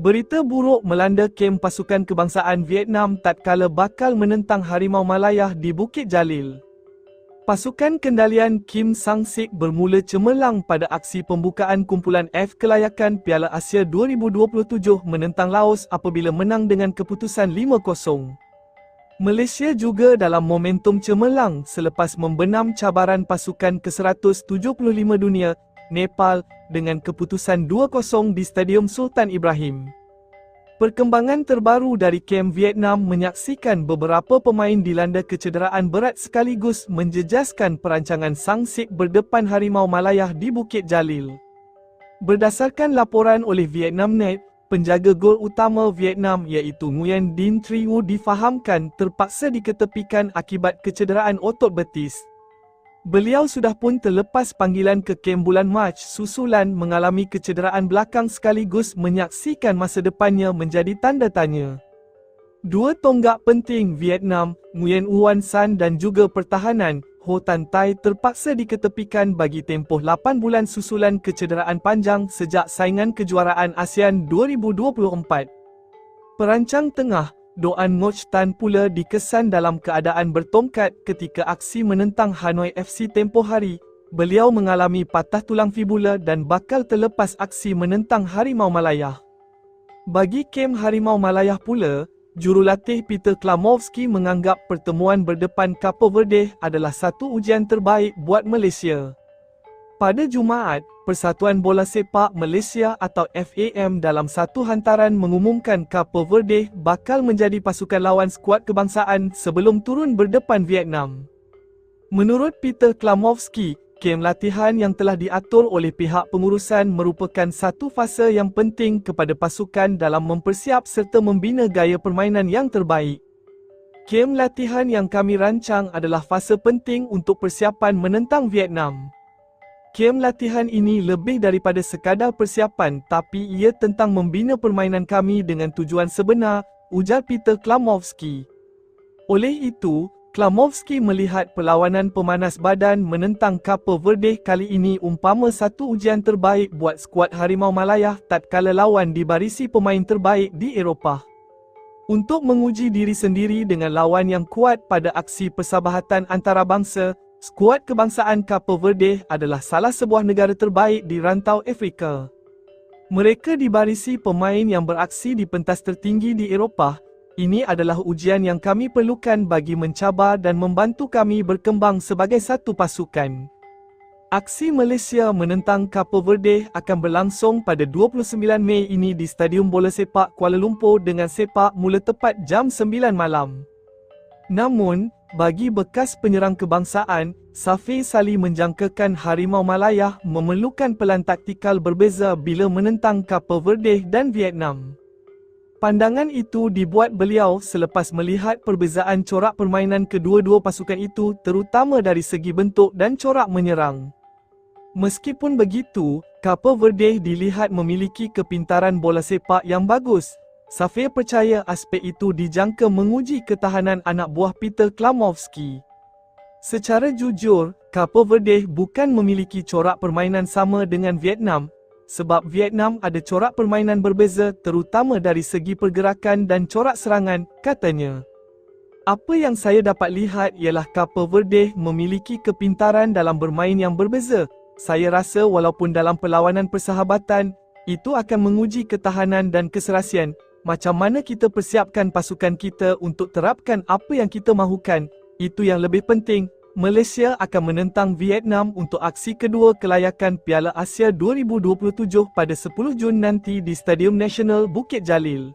Berita buruk melanda kem pasukan kebangsaan Vietnam tatkala bakal menentang Harimau Malayah di Bukit Jalil. Pasukan kendalian Kim Sang-sik bermula cemerlang pada aksi pembukaan kumpulan F kelayakan Piala Asia 2027 menentang Laos apabila menang dengan keputusan 5-0. Malaysia juga dalam momentum cemerlang selepas membenam cabaran pasukan ke-175 dunia, Nepal, dengan keputusan 2-0 di Stadium Sultan Ibrahim. Perkembangan terbaru dari kem Vietnam menyaksikan beberapa pemain dilanda kecederaan berat sekaligus menjejaskan perancangan Sang Sik berdepan Harimau Malayah di Bukit Jalil. Berdasarkan laporan oleh Vietnamnet, penjaga gol utama Vietnam iaitu Nguyen Dinh Trieu difahamkan terpaksa diketepikan akibat kecederaan otot betis. Beliau sudah pun terlepas panggilan ke kem bulan Mac susulan mengalami kecederaan belakang sekaligus menyaksikan masa depannya menjadi tanda tanya. Dua tonggak penting Vietnam, Nguyen Uwan San dan juga pertahanan, Ho Tan Tai terpaksa diketepikan bagi tempoh 8 bulan susulan kecederaan panjang sejak saingan kejuaraan ASEAN 2024. Perancang tengah, Doan Ngoc Tan pula dikesan dalam keadaan bertongkat ketika aksi menentang Hanoi FC tempoh hari. Beliau mengalami patah tulang fibula dan bakal terlepas aksi menentang Harimau Malayah. Bagi kem Harimau Malayah pula, Jurulatih Peter Klamovski menganggap pertemuan berdepan Capo Verde adalah satu ujian terbaik buat Malaysia. Pada Jumaat, Persatuan Bola Sepak Malaysia atau FAM dalam satu hantaran mengumumkan Capo Verde bakal menjadi pasukan lawan skuad kebangsaan sebelum turun berdepan Vietnam. Menurut Peter Klamovski, kem latihan yang telah diatur oleh pihak pengurusan merupakan satu fasa yang penting kepada pasukan dalam mempersiap serta membina gaya permainan yang terbaik. Kem latihan yang kami rancang adalah fasa penting untuk persiapan menentang Vietnam. Kem latihan ini lebih daripada sekadar persiapan tapi ia tentang membina permainan kami dengan tujuan sebenar, ujar Peter Klamovski. Oleh itu, Klamovski melihat perlawanan pemanas badan menentang Capo Verde kali ini umpama satu ujian terbaik buat skuad Harimau Malayah tatkala lawan di barisi pemain terbaik di Eropah. Untuk menguji diri sendiri dengan lawan yang kuat pada aksi persahabatan antarabangsa, skuad kebangsaan Capo Verde adalah salah sebuah negara terbaik di rantau Afrika. Mereka dibarisi pemain yang beraksi di pentas tertinggi di Eropah, ini adalah ujian yang kami perlukan bagi mencabar dan membantu kami berkembang sebagai satu pasukan. Aksi Malaysia menentang Capo Verde akan berlangsung pada 29 Mei ini di Stadium Bola Sepak Kuala Lumpur dengan sepak mula tepat jam 9 malam. Namun, bagi bekas penyerang kebangsaan, Safi Sali menjangkakan Harimau Malayah memerlukan pelan taktikal berbeza bila menentang Capo Verde dan Vietnam. Pandangan itu dibuat beliau selepas melihat perbezaan corak permainan kedua-dua pasukan itu terutama dari segi bentuk dan corak menyerang. Meskipun begitu, Capo Verde dilihat memiliki kepintaran bola sepak yang bagus. Safir percaya aspek itu dijangka menguji ketahanan anak buah Peter Klamovski. Secara jujur, Capo Verde bukan memiliki corak permainan sama dengan Vietnam, sebab Vietnam ada corak permainan berbeza terutama dari segi pergerakan dan corak serangan, katanya. Apa yang saya dapat lihat ialah Capo Verde memiliki kepintaran dalam bermain yang berbeza. Saya rasa walaupun dalam perlawanan persahabatan, itu akan menguji ketahanan dan keserasian, macam mana kita persiapkan pasukan kita untuk terapkan apa yang kita mahukan, itu yang lebih penting, Malaysia akan menentang Vietnam untuk aksi kedua kelayakan Piala Asia 2027 pada 10 Jun nanti di Stadium Nasional Bukit Jalil.